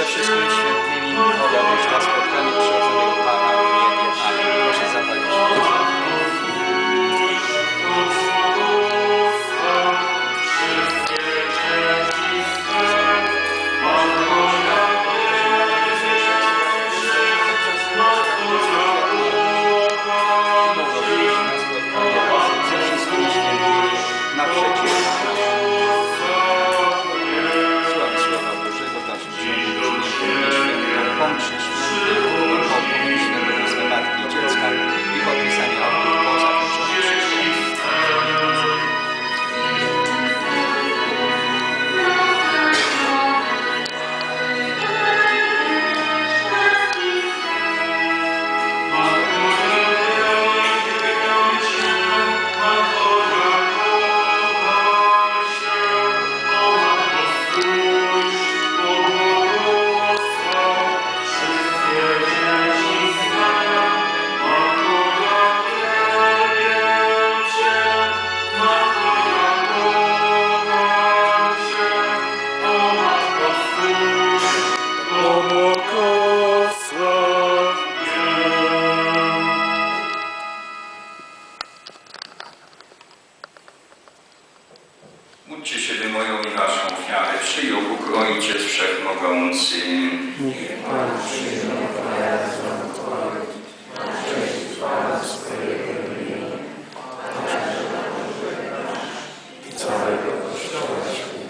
ze wszystkimi świętymi. Ojciec Wszechmogący, Niech Pan przyjmie pojazdną Twoją, na cześć chwała swojego imienia, i całego Kościoła.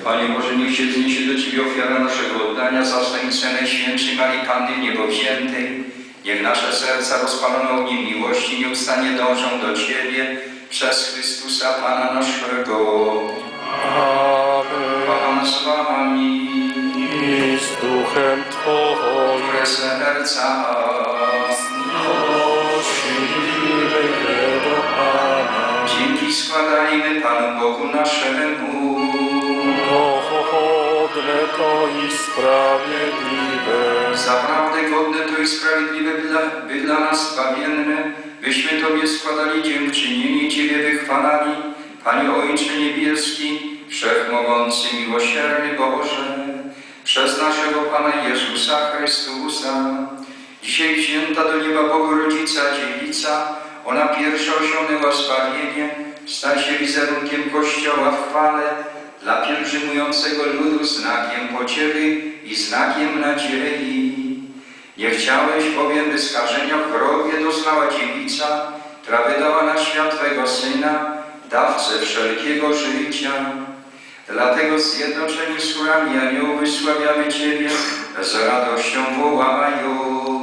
Panie Boże, niech się zniesie do Ciebie ofiara naszego oddania za Stanicę Najświętszej Marii Panny Niebowziętej. Niech nasze serca rozpalone ogniem miłości nieustannie dążą do Ciebie przez Chrystusa Pana naszego. Amen. Pan z Wami, I z duchem Twoim Twoje serca. prosimy do Pana. Dzięki składajmy Panu Bogu naszemu. Godne to i sprawiedliwe. Zaprawdę godne to i sprawiedliwe by dla, by dla nas zbawienne, byśmy Tobie składali dziękczynienie Ciebie wychwalali, Panie Ojcze Niebieski, Wszechmogący, Miłosierny Boże, przez naszego Pana Jezusa Chrystusa. Dzisiaj wzięta do nieba Bogu Rodzica Dziewica, ona pierwsza osiągnęła zbawienie, stać się wizerunkiem Kościoła w chwale, dla pielgrzymującego ludu znakiem pociechy i znakiem nadziei. Nie chciałeś bowiem, by skażenia w grobie doznała dziewica, która wydała na świat Syna, dawcę wszelkiego życia. Dlatego zjednoczeni z chórami aniołów wysławiamy Ciebie, z radością wołając.